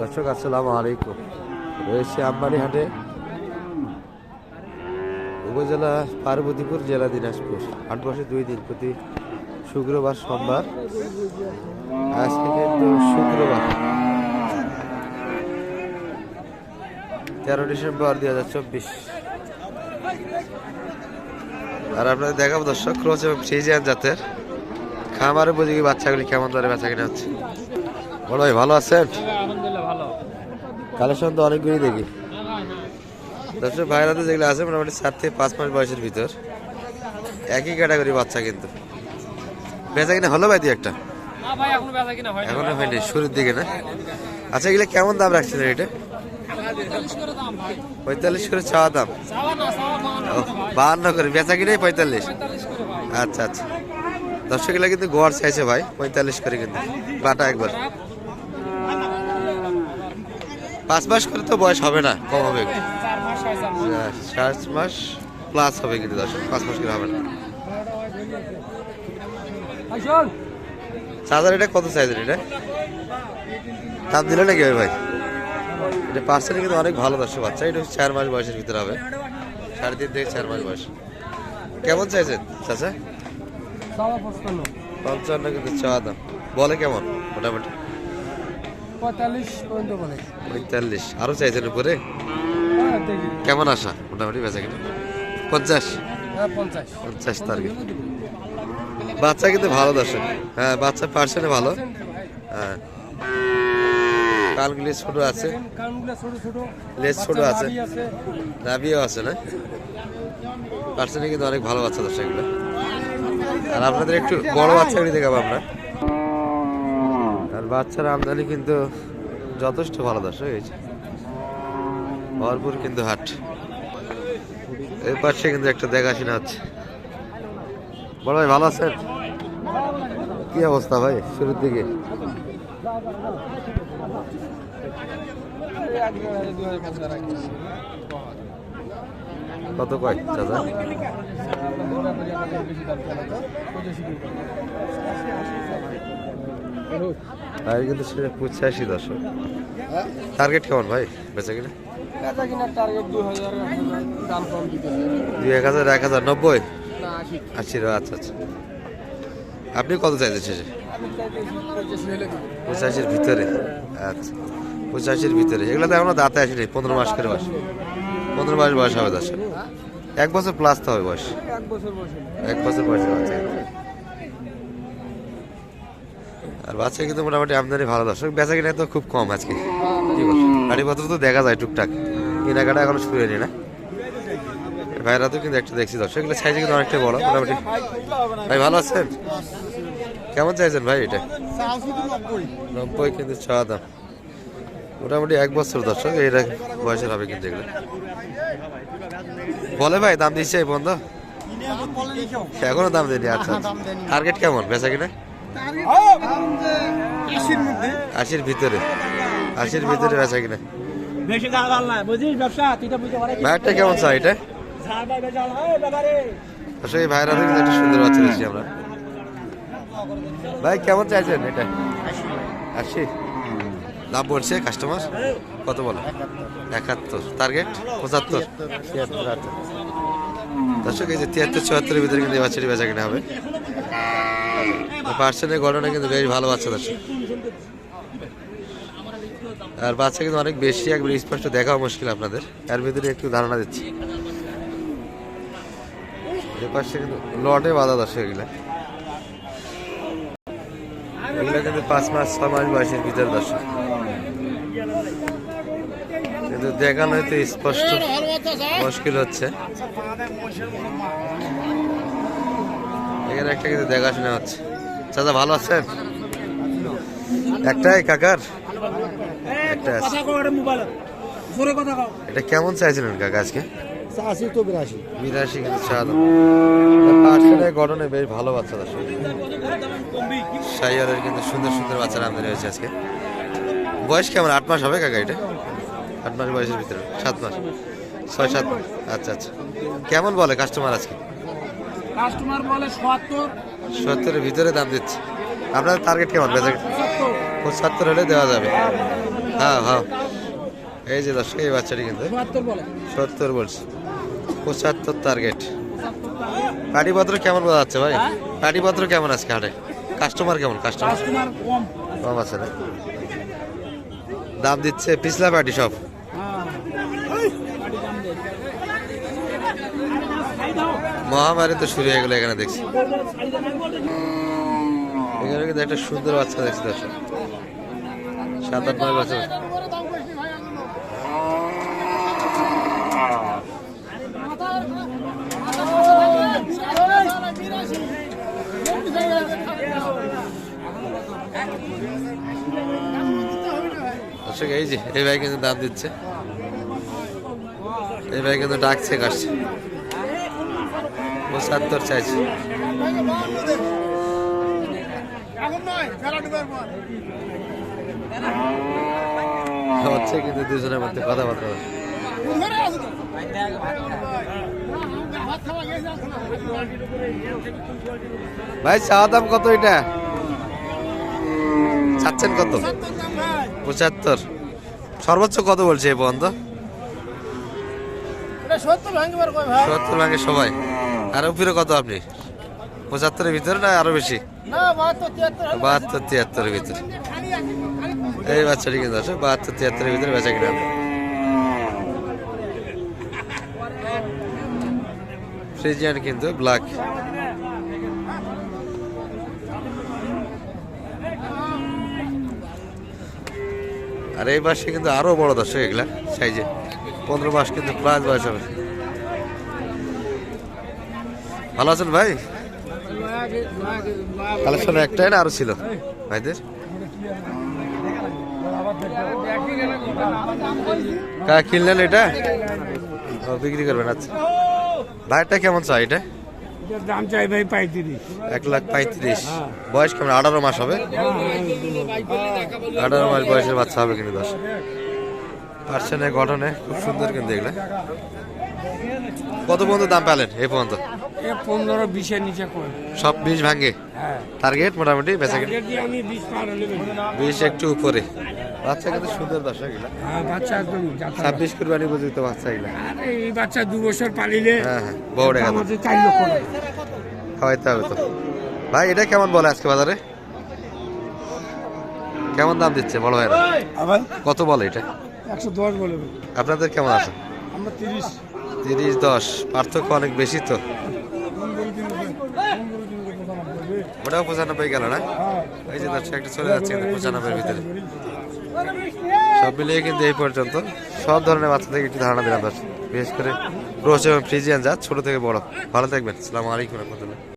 দর্শক, আসসালামু আলাইকুম। রয়েছে আমবাড়ি হাটে উপজেলা পার্বতীপুর, জেলা দিনাজপুর। হাট বসে দুই দিন, প্রতি শুক্রবার, সোমবার। শুক্রবার। তেরো ডিসেম্বর দুই হাজার চব্বিশ। আর আপনাদের দেখাবো দর্শক, ক্রোচ এবং ফ্রিজিয়ান জাতের খামার উপযোগী বাচ্চাগুলি কেমন দরে বেচা কিনা হচ্ছে। বড় ভাই, ভালো আছেন? কালেকশন তো অনেকগুলি দেখি। দর্শক ভাইরাতে যেগুলো আছে মোটামুটি চার থেকে পাঁচ মাস বয়সের ভিতর। একই ক্যাটাগরি বাচ্চা কিন্তু। বেচা কিনা হলো ভাই দুই একটা? না ভাই এখনও হয়নি। শুরুর দিকে না? আচ্ছা এগুলো কেমন দাম রাখছেন এটা পঁয়তাল্লিশ করে দাম ভাই। পঁয়তাল্লিশ করে চাওয়া দাম? বাহান্ন করে বেচা কিনাই পঁয়তাল্লিশ? আচ্ছা আচ্ছা। দর্শক এগুলো কিন্তু গোয়ার চাইছে ভাই পঁয়তাল্লিশ করে কিন্তু। বাটা একবার। পাঁচ মাস করে তো বয়স হবে না কম হবে। সাত মাস প্লাস হবে কিন্তু দর্শক পাঁচ মাস করে হবে না। চার্জার এটা কত সাইজের এটা? দাম দিলে নাকি ভাই? ভাই এটা পার্সেন্ট কিন্তু অনেক ভালো দর্শক বাচ্চা। এটা চার মাস বয়সের ভিতরে হবে। সাড়ে তিন থেকে চার মাস বয়স। কেমন চাইছেন চাচা? পঞ্চান্ন কিন্তু চাওয়া দাম। বলে কেমন মোটামুটি? পঁয়তাল্লিশ পর্যন্ত বলে। পঁয়তাল্লিশ। আরও চাইছেন উপরে? হ্যাঁ কেমন আসা মোটামুটি বেচা কিনা? পঞ্চাশ? হ্যাঁ পঞ্চাশ। টার্গেট বাচ্চা কিন্তু ভালো দর্শক। হ্যাঁ বাচ্চা পার্সেন্টে ভালো। হ্যাঁ। কানগুলি ছোট আছে। লেজ ছোট আছে। নাভি আছে। নাভিও আছে না? পার্সেন্টে কিন্তু অনেক ভালো বাচ্চা দর্শকগুলো আর আপনাদের একটু বড় বাচ্চাগুলি দেখাবো আমরা। বাচ্চার আমদানি কিন্তু যথেষ্ট ভালো দর্শক হয়েছে। ভরপুর কিন্তু হাট। এই পাশে কিন্তু একটা দেখাশোনা আছে বড় ভাই, ভালো আছেন? কি অবস্থা ভাই শুরুর দিকে? কত কয় চাচা? ভাই কিন্তু সেটা পঁচাশি দশক টার্গেট কেমন ভাই? বেচা কিনা? বেচা দুই এক হাজার এক হাজার নব্বই? আশি। আচ্ছা আচ্ছা। আপনি কত চাইছেন শেষে? পঁচাশির ভিতরে? আচ্ছা। পঁচাশির ভিতরে। এগুলো তো এখনও দাঁতে আসেনি পনেরো মাস করে বয়স। পনেরো মাস বয়স হবে দশ এক বছর প্লাস তো হবে বয়স। এক বছর বসে এক বছর বয়সে। আর বাচ্চা কিন্তু মোটামুটি আমদানি ভালো, দর্শক বেচা কিনা তো খুব কম আজকে। গাড়িপত্র তো দেখা যায় টুকটাক। কেনাকাটা এখনও শুরু হয়নি না? ভাইরা তো কিন্তু একটা দেখছি, দর্শক এগুলো সাইজে কিন্তু অনেকটা বড়, মোটামুটি। ভাই ভালো আছেন? কেমন চাইছেন ভাই এটা? নব্বই কিন্তু চাওয়া দাম। মোটামুটি এক বছর, দর্শক, এই বয়সের হবে কিন্তু এগুলো। বলে ভাই, দাম দিচ্ছে এই বন্ধ এখনও দাম দেয়নি আচ্ছা টার্গেট কেমন, বেচা কিনা? আশির ভিতরে। আশির ভিতরে বেচা কিনা। বেশি গাল না বুঝিস ব্যবসা? তুই তো বুঝতে পারে ভাইয়ারটা কেমন চাই এটা? আসলে এই ভাইয়ের হাতে একটা সুন্দর বাচ্চা দিচ্ছি আমরা। ভাই কেমন চাইছেন এটা? আশি। দাম বলছে কাস্টমার কত বলো? একাত্তর। টার্গেট পঁচাত্তর? তিয়াত্তর দর্শক এই যে তিয়াত্তর চুয়াত্তরের ভিতরে কিন্তু এই বাচ্চাটি বেচা কিনা হবে। পার্সেন্টের ঘটনা কিন্তু বেশ ভালো বাচ্চা আর বাচ্চা কিন্তু অনেক বেশি, একবার স্পষ্ট দেখাও মুশকিল আপনাদের। এর ভিতরে একটু ধারণা দিচ্ছি। কিন্তু লটে বাধা দর্শক এগুলা। এগুলা কিন্তু পাঁচ মাস ছ মাস বয়সের ভিতরে দর্শক। কিন্তু দেখানো স্পষ্ট মুশকিল হচ্ছে। এখানে একটা কিন্তু দেখাশোনা হচ্ছে। চাচা ভালো আছেন? একটাই কাকার? একটা এটা কেমন চাইছিলেন কাকা আজকে? আশি তো বিরাশি। বিরাশি কিন্তু পার্সেলের গঠনে বেশ ভালো বাচ্চা সাইয়ারের কিন্তু সুন্দর সুন্দর বাচ্চার আজকে। বয়স কেমন? আট মাস হবে কাকা এটা? আট মাস বয়সের ভিতরে। সাত মাস। ছয় সাত মাস। আচ্ছা আচ্ছা। কেমন বলে কাস্টমার আজকে? কাস্টমার বলে সত্তর। সত্তরের ভিতরে দাম দিচ্ছে। আপনার টার্গেট কেমন? বেচা পঁচাত্তর পঁচাত্তর হলে দেওয়া যাবে। হ্যাঁ হ্যাঁ। এই যে দর্শক এই বাচ্চাটি কিন্তু সত্তর বলছি। পঁচাত্তর টার্গেট পাটিপত্র কেমন বোঝা যাচ্ছে ভাই? পাটিপত্র কেমন আজকে হাটে? কাস্টমার কেমন? কাস্টমার কাস্টমার কম। কম আছে না? দাম দিচ্ছে পিছলা পাটি সব। মহামারী তো শুরু হয়ে গেলো এখানে দেখছি। এখানে কিন্তু একটা সুন্দর বাচ্চা দেখছি দর্শক সাত আট নয় বছর। দর্শক এই যে এই ভাই কিন্তু দাম দিচ্ছে। এই ভাই কিন্তু ডাকছে কাটছে পঁচাত্তর চাইছি। হচ্ছে কিন্তু দুজনের মধ্যে কথাবার্তা। ভাই চাওয়া দাম কত এটা? চাচ্ছেন কত? পঁচাত্তর। সর্বোচ্চ কত বলছে এই পর্যন্ত? সত্তর ভাঙে সবাই। আর উপরে কত আপনি? পঁচাত্তরের ভিতরে না আরও বেশি? বাহাত্তর তিয়াত্তর তিয়াত্তরের ভিতরে। এই বাচ্চাটি কিন্তু আছে বাহাত্তর তিয়াত্তরের ভিতরে বেচা কিনা। ফ্রিজিয়ান কিন্তু ব্ল্যাক। আর এই পাশে কিন্তু আরও বড় দর্শক এগুলা সাইজে। পনেরো মাস কিন্তু প্লাস বয়স হবে। ভালো আছেন ভাই? কালেকশন একটাই না আরও ছিল? ভাইদের? কা কিনলেন এটা? বিক্রি করবেন আচ্ছা। ভাইটা কেমন চাই এটা? দাম চাই ভাই পঁয়ত্রিশ। এক লাখ পঁয়ত্রিশ। বয়স কেমন? আঠারো মাস হবে? আঠারো মাস বয়সের বাচ্চা হবে কিন্তু দশ। পার্সেন্টের গঠনে খুব সুন্দর কিন্তু এগুলো। কত পর্যন্ত দাম পেলেন এই পর্যন্ত? এ পনেরো বিশের নিচে কম সব বিষ ভাঙ্গে হ্যাঁ। টার্গেট মোটামুটি বেচা বিশ বেশি। একটু উপরে। বাচ্চা কিন্তু সুন্দর দর্শক এগুলা। হ্যাঁ বাচ্চা একদম ছাব্বিশ কুরবানি পর্যন্ত বাচ্চা আরে এই বাচ্চা দু বছর পালিলে হ্যাঁ হ্যাঁ বড় টাকা। খাওয়াইতে হবে তো। ভাই এটা কেমন বলে আজকে বাজারে? কেমন দাম দিচ্ছে বড় ভাইরা? কত বলে এটা? একশো দশ বলে। আপনাদের কেমন আছে? আমরা তিরিশ। তিরিশ, দশ। পার্থক্য অনেক বেশি তো। ওটাও পঁচানব্বই গেল না? এই যে দর্শক, একটা চলে যাচ্ছে কিন্তু ভিতরে। সব মিলিয়ে কিন্তু এই পর্যন্ত। সব ধরনের বাচ্চা থেকে একটু ধারণা দিলাম বিশেষ করে রোজ এবং ফ্রিজিয়ান, যা ছোট থেকে বড়। ভালো থাকবেন। সালাম আলাইকুম রহমতুল্লাহ।